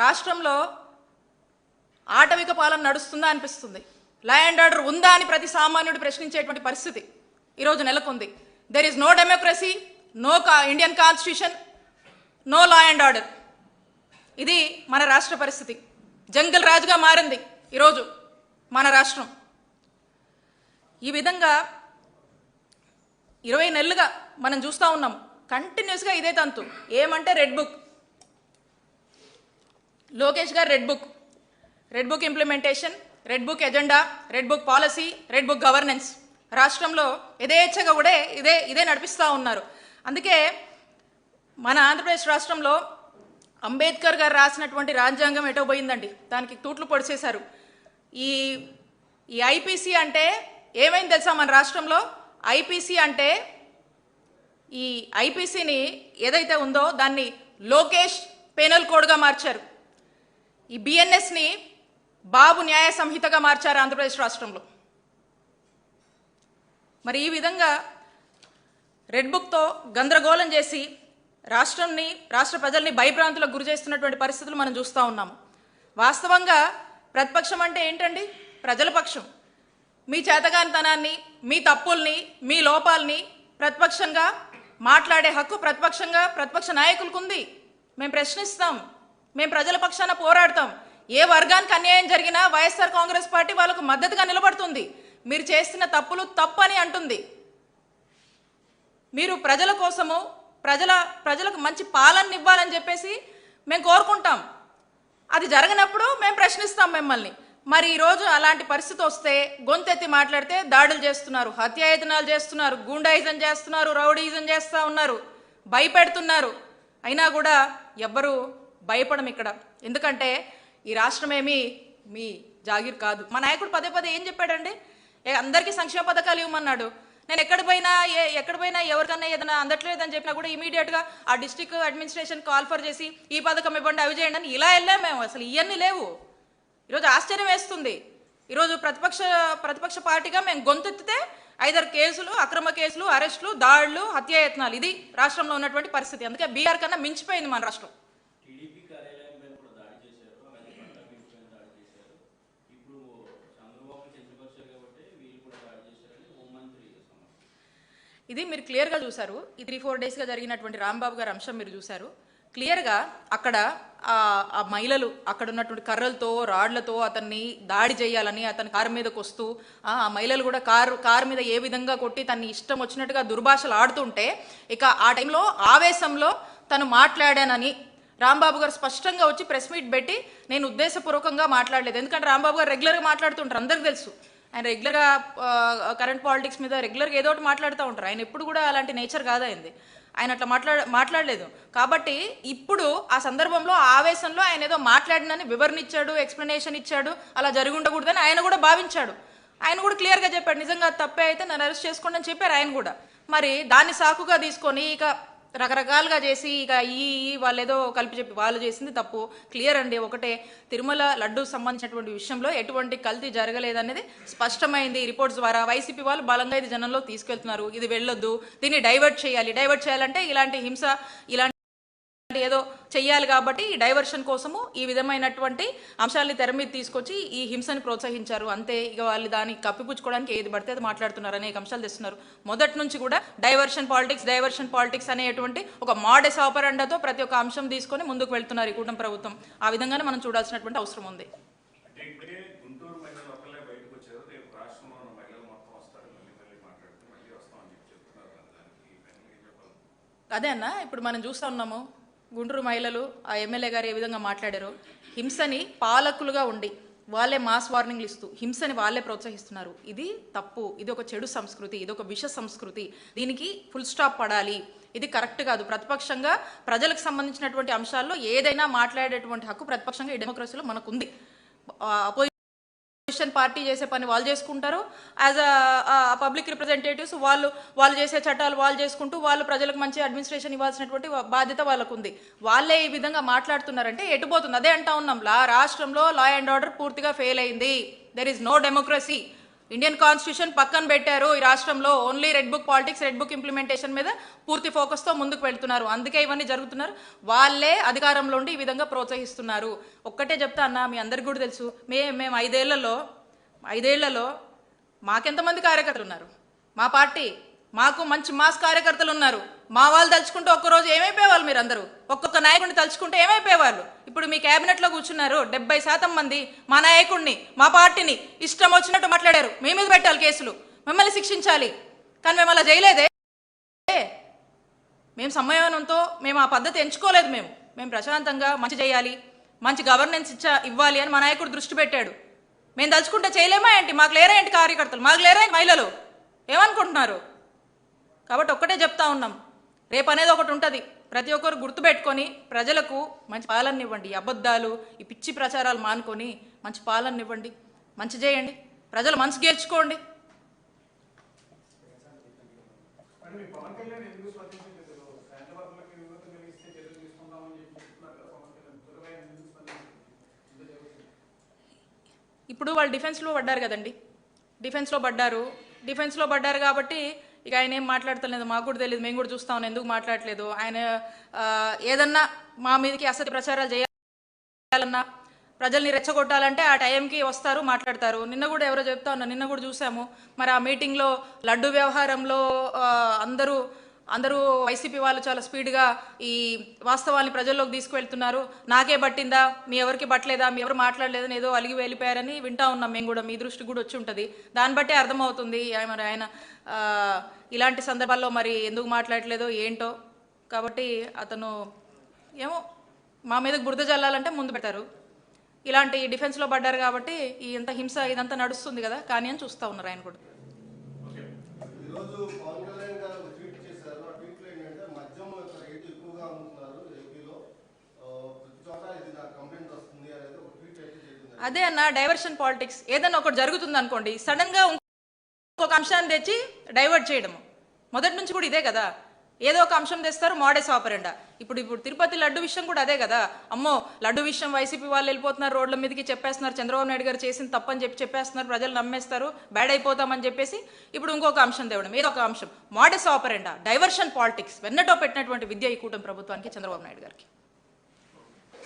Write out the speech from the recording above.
రాష్ట్రంలో ఆటవిక పాలన నడుస్తుందా అనిపిస్తుంది? లా అండ్ ఆర్డర్ ఉందా అని ప్రతి సామాన్యుడు ప్రశ్నించేటువంటి పరిస్థితి ఈరోజు నెలకొంది. There is no democracy no కా Indian constitution no law and order ఇది మన రాష్ట్ర పరిస్థితి. జంగల్ రాజుగా మారింది ఈరోజు మన రాష్ట్రం. ఈ విధంగా ఇరవై నెలలుగా మనం చూస్తూ ఉన్నాం. కంటిన్యూస్గా ఇదే తంతు. ఏమంటే red book Lokesh garu red book. Red book implementation red book agenda red book policy red book governance. రాష్ట్రంలో యథేచ్ఛగా కూడా ఇదే ఇదే నడిపిస్తూ ఉన్నారు. అందుకే మన ఆంధ్రప్రదేశ్ రాష్ట్రంలో అంబేద్కర్ గారు రాసినటువంటి రాజ్యాంగం ఎటో పోయిందండి. దానికి తూట్లు పొడిచేశారు. ఈ ఈ ఐపీసీ అంటే ఏమైంది తెలుసా మన రాష్ట్రంలో? ఐపీసీ అంటే ఈ ఐపీసీని ఏదైతే ఉందో దాన్ని లోకేష్ పెనల్ కోడ్గా మార్చారు. ఈ బిఎన్ఎస్ని బాబు న్యాయ సంహితగా మార్చారు ఆంధ్రప్రదేశ్ రాష్ట్రంలో. మరి ఈ విధంగా రెడ్ బుక్తో గందరగోళం చేసి రాష్ట్రంని రాష్ట్ర ప్రజల్ని భయభ్రాంతులకు గురి చేస్తున్నటువంటి పరిస్థితులు మనం చూస్తూ ఉన్నాము. వాస్తవంగా ప్రతిపక్షం అంటే ఏంటండి? ప్రజల పక్షం. మీ చేతగానితనాన్ని మీ తప్పుల్ని మీ లోపాలని ప్రతిపక్షంగా మాట్లాడే హక్కు ప్రతిపక్షంగా ప్రతిపక్ష నాయకులకు ఉంది మేము ప్రశ్నిస్తాం. మేము ప్రజల పక్షాన పోరాడతాం. ఏ వర్గానికి అన్యాయం జరిగినా వైఎస్ఆర్ కాంగ్రెస్ పార్టీ వాళ్ళకు మద్దతుగా నిలబడుతుంది. మీరు చేస్తున్న తప్పులు తప్పని అంటుంది. మీరు ప్రజల కోసము ప్రజల ప్రజలకు మంచి పాలన ఇవ్వాలని చెప్పేసి మేము కోరుకుంటాం. అది జరగనప్పుడు మేము ప్రశ్నిస్తాం మిమ్మల్ని. మరి ఈరోజు అలాంటి పరిస్థితి వస్తే గొంతెత్తి మాట్లాడితే దాడులు చేస్తున్నారు హత్యాయతనాలు చేస్తున్నారు గూండాయిజం చేస్తున్నారు రౌడీజం చేస్తూ ఉన్నారు భయపెడుతున్నారు. అయినా కూడా ఎవ్వరూ భయపడం ఇక్కడ. ఎందుకంటే ఈ రాష్ట్రం మీ జాగీర్ కాదు. మా నాయకుడు పదే పదే ఏం చెప్పాడండి? అందరికీ సంక్షేమ పథకాలు ఇవ్వమన్నాడు. నేను ఎక్కడ పోయినా ఏ ఎక్కడ పోయినా ఎవరికన్నా ఏదైనా అందట్లేదని చెప్పినా కూడా ఇమీడియట్గా ఆ డిస్టిక్ అడ్మినిస్ట్రేషన్ కాల్ఫర్ చేసి ఈ పథకం ఇవ్వండి అవి చేయండి అని ఇలా వెళ్ళాం మేము. అసలు ఇవన్నీ లేవు. ఈరోజు ఆశ్చర్యం వేస్తుంది. ఈరోజు ప్రతిపక్ష ప్రతిపక్ష పార్టీగా మేము గొంతెత్తితే ఐదారు కేసులు అక్రమ కేసులు అరెస్టులు దాడులు హత్యాయత్నాలు. ఇది రాష్ట్రంలో ఉన్నటువంటి పరిస్థితి. అందుకే బీఆర్ కన్నా మించిపోయింది మన రాష్ట్రం టీడీపీ కార్యాలయంపై కూడా దాడి చేశారు అలాగే పంట పైన దాడి చేశారు ఇప్పుడు చంద్రబాబు కించపరిచారు కాబట్టి వీళ్ళు కూడా దాడి చేశారని హోంమంత్రి సమర్థించారు ఇది మీరు క్లియర్గా చూశారు. ఈ త్రీ ఫోర్ డేస్గా జరిగినటువంటి రాంబాబు గారి అంశం మీరు చూశారు. క్లియర్గా అక్కడ ఆ మహిళలు అక్కడ ఉన్నటువంటి కర్రలతో రాడ్లతో అతన్ని దాడి చేయాలని అతని కారు మీదకి వస్తూ ఆ ఆ మహిళలు కూడా కారు కారు మీద ఏ విధంగా కొట్టి తన్ని ఇష్టం వచ్చినట్టుగా దుర్భాషలు ఆడుతుంటే ఇక ఆ టైంలో ఆవేశంలో తను మాట్లాడానని రాంబాబు గారు స్పష్టంగా వచ్చి ప్రెస్ మీట్ పెట్టి నేను ఉద్దేశపూర్వకంగా మాట్లాడలేదు. ఎందుకంటే రాంబాబు గారు రెగ్యులర్గా మాట్లాడుతుంటారు అందరికీ తెలుసు. ఆయన రెగ్యులర్గా కరెంట్ పాలిటిక్స్ మీద రెగ్యులర్గా ఏదో ఒకటి మాట్లాడుతూ ఉంటారు. ఆయన ఎప్పుడు కూడా అలాంటి నేచర్ కాదైంది. ఆయన అట్లా మాట్లాడ మాట్లాడలేదు. కాబట్టి ఇప్పుడు ఆ సందర్భంలో ఆవేశంలో ఆయన ఏదో మాట్లాడినని వివరణ ఇచ్చాడు ఎక్స్ప్లెనేషన్ ఇచ్చాడు అలా జరిగి ఉండకూడదని ఆయన కూడా భావించాడు. ఆయన కూడా క్లియర్గా చెప్పాడు. నిజంగా తప్పే అయితే నన్ను అరెస్ట్ చేసుకోండి అని చెప్పారు ఆయన కూడా. మరి దాన్ని సాకుగా తీసుకొని ఇక రకరకాలుగా చేసి ఇక ఈ వాళ్ళు ఏదో కలిపి చెప్పి వాళ్ళు చేసింది తప్పు. క్లియర్ అండి ఒకటే తిరుమల లడ్డు సంబంధించినటువంటి విషయంలో ఎటువంటి కల్తీ జరగలేదనేది స్పష్టమైంది. రిపోర్ట్స్ ద్వారా వైసీపీ వాళ్ళు బలంగా ఇది జనంలో తీసుకెళ్తున్నారు. ఇది వెళ్ళొద్దు. దీన్ని డైవర్ట్ చేయాలి. డైవర్ట్ చేయాలంటే ఇలాంటి హింస ఇలాంటి ఏదో చెయ్యాలి కాబట్టి ఈ డైవర్షన్ కోసము ఈ విధమైనటువంటి అంశాలని తెర మీద తీసుకొచ్చి ఈ హింసని ప్రోత్సహించారు. అంతే ఇక వాళ్ళు దాన్ని కప్పిపుచ్చుకోవడానికి ఏది పడితే అది మాట్లాడుతున్నారు అనేక అంశాలు తెస్తున్నారు. మొదటి నుంచి కూడా డైవర్షన్ పాలిటిక్స్ డైవర్షన్ పాలిటిక్స్ అనేటువంటి ఒక మోడెస్ ఆపరండాతో ప్రతి ఒక్క అంశం తీసుకొని ముందుకు వెళ్తున్నారు ఈ కూటమి ప్రభుత్వం. ఆ విధంగానే మనం చూడాల్సినటువంటి అవసరం ఉంది. అదే అన్న ఇప్పుడు మనం చూస్తూ ఉన్నాము. గుంటూరు మహిళలు ఆ ఎమ్మెల్యే గారు ఏ విధంగా మాట్లాడారో హింసని పాలకులుగా ఉండి వాళ్ళే మాస్ వార్నింగ్లు ఇస్తూ హింసని వాళ్ళే ప్రోత్సహిస్తున్నారు. ఇది తప్పు. ఇది ఒక చెడు సంస్కృతి. ఇది ఒక విష సంస్కృతి. దీనికి ఫుల్ స్టాప్ పడాలి. ఇది కరెక్ట్ కాదు. ప్రతిపక్షంగా ప్రజలకు సంబంధించినటువంటి అంశాల్లో ఏదైనా మాట్లాడేటువంటి హక్కు ప్రతిపక్షంగా ఈ డెమోక్రసీలో మనకు ఉంది అపోజిషన్ పార్టీ చేసే పని వాళ్ళు చేసుకుంటారు. యాజ్ అ పబ్లిక్ రిప్రజెంటేటివ్స్ వాళ్ళు వాళ్ళు చేసే చట్టాలు వాళ్ళు చేసుకుంటూ వాళ్ళు ప్రజలకు మంచి అడ్మినిస్ట్రేషన్ ఇవ్వాల్సినటువంటి బాధ్యత వాళ్ళకు ఉంది వాళ్ళే ఈ విధంగా మాట్లాడుతున్నారంటే ఎటుపోతుంది. అదే అంటా ఉన్నాం. లా రాష్ట్రంలో లా అండ్ ఆర్డర్ పూర్తిగా ఫెయిల్ అయింది. There is no democracy Indian constitution పక్కన పెట్టారు. ఈ రాష్ట్రంలో only red book politics red book implementation మీద పూర్తి ఫోకస్తో ముందుకు వెళ్తున్నారు. అందుకే ఇవన్నీ జరుగుతున్నారు. వాళ్ళే అధికారంలో ఉండి ఈ విధంగా ప్రోత్సహిస్తున్నారు. ఒక్కటే చెప్తా అన్న మీ అందరికి కూడా తెలుసు మే మేము ఐదేళ్ళలో ఐదేళ్ళలో మాకెంతమంది కార్యకర్తలు ఉన్నారు? మా పార్టీ మాకు మంచి మాస్ కార్యకర్తలు ఉన్నారు మా వాళ్ళు తలుచుకుంటే ఒక్కరోజు ఏమైపోయేవాళ్ళు మీరు అందరూ ఒక్కొక్క నాయకుడిని తలుచుకుంటే ఏమైపోయేవాళ్ళు? ఇప్పుడు మీ క్యాబినెట్లో కూర్చున్నారు. డెబ్బై శాతం మంది మా నాయకుడిని మా పార్టీని ఇష్టం వచ్చినట్టు మాట్లాడారు. మీ మీద పెట్టాలి కేసులు. మిమ్మల్ని శిక్షించాలి. కానీ మేము అలా చేయలేదే. మేము సంయమనంతో మేము ఆ పద్ధతి ఎంచుకోలేదు మేము. మేము ప్రశాంతంగా మంచి చేయాలి. మంచి గవర్నెన్స్ ఇచ్చా ఇవ్వాలి అని మా నాయకుడు దృష్టి పెట్టాడు. మేము తలుచుకుంటే చేయలేమా ఏంటి? మాకు లేరా ఏంటి కార్యకర్తలు? మాకు లేరా మహిళలు? ఏమనుకుంటున్నారు? కాబట్టి ఒక్కటే చెప్తా ఉన్నాం. రేపు అనేది ఒకటి ఉంటుంది. ప్రతి ఒక్కరు గుర్తుపెట్టుకొని ప్రజలకు మంచి పాలన ఇవ్వండి అబద్ధాలు ఈ పిచ్చి ప్రచారాలు మానుకొని మంచి పాలన ఇవ్వండి మంచి చేయండి. ప్రజలు మనసు జరుగుతుంది? ఇప్పుడు వాళ్ళు డిఫెన్స్లో పడ్డారు కదండి. డిఫెన్స్లో పడ్డారు. డిఫెన్స్లో పడ్డారు కాబట్టి ఇక ఆయన ఏం మాట్లాడతలేదు మాకు కూడా తెలియదు మేము కూడా చూస్తా ఉన్నాం ఎందుకు మాట్లాడలేదు. ఆయన ఏదన్నా మా మీదకి అసలు ప్రచారాలు చేయాలన్నా ప్రజల్ని రెచ్చగొట్టాలంటే ఆ టైంకి వస్తారు మాట్లాడతారు. నిన్న కూడా ఎవరో చెప్తా ఉన్నా నిన్న కూడా చూసాము. మరి ఆ మీటింగ్లో లడ్డు వ్యవహారంలో అందరూ అందరూ వైసీపీ వాళ్ళు చాలా స్పీడ్గా ఈ వాస్తవాల్ని ప్రజల్లోకి తీసుకువెళ్తున్నారు. నాకే పట్టిందా? మీ ఎవరికి పట్టలేదా? మీ ఎవరు మాట్లాడలేదని ఏదో అలిగి వెళ్ళిపోయారని వింటా ఉన్నాం మేము కూడా. మీ దృష్టి కూడా వచ్చి ఉంటుంది. దాన్ని బట్టి అర్థమవుతుంది. ఆయన- మరి ఆయన ఇలాంటి సందర్భాల్లో మరి ఎందుకు మాట్లాడలేదో ఏంటో. కాబట్టి అతను ఏమో మా మీద బురద జల్లాలంటే ముందు పెట్టారు ఇలాంటి డిఫెన్స్లో పడ్డారు కాబట్టి ఈ ఇంత హింస ఇదంతా నడుస్తుంది కదా. కానీ అని చూస్తూ ఉన్నారు ఆయన కూడా ఈరోజు పవన్ కళ్యాణ్ గారు ఒక ట్వీట్ చేశారు ఆ ట్వీట్లో ఏంటంటే మద్యం యొక్క రేటు ఎక్కువగా అమ్ముతున్నారు ఏపీలో ఆ, ప్రతి చోట ఇది నాకు కంప్లైంట్ వస్తుంది అనేది ఒక ట్వీట్ అయితే చేసింది అదే అన్న డైవర్షన్ పాలిటిక్స్ ఏదైనా ఒకటి జరుగుతుంది అనుకోండి సడన్గా ఇంకొక అంశాన్ని తెచ్చి డైవర్ట్ చేయడం మొదటి నుంచి కూడా ఇదే కదా. ఏదో ఒక అంశం తెస్తారు మోడెస్ ఆపరెండా ఇప్పుడు ఇప్పుడు తిరుపతి లడ్డు విషయం కూడా అదే కదా. అమ్మో లడ్డు విషయం వైసీపీ వాళ్ళు వెళ్ళిపోతున్నారు రోడ్ల మీదకి చెప్పేస్తున్నారు చంద్రబాబు నాయుడు గారు చేసిన తప్పని చెప్పి చెప్పేస్తున్నారు ప్రజలు నమ్మేస్తారు బ్యాడ్ అయిపోతామని చెప్పేసి ఇప్పుడు ఇంకొక అంశం తేవడం. ఏదో ఒక అంశం. మోడెస్ ఆపరెండా డైవర్షన్ పాలిటిక్స్ వెన్నటో పెట్టినటువంటి విద్య ఈ కూటమి ప్రభుత్వానికి చంద్రబాబు నాయుడు గారికి.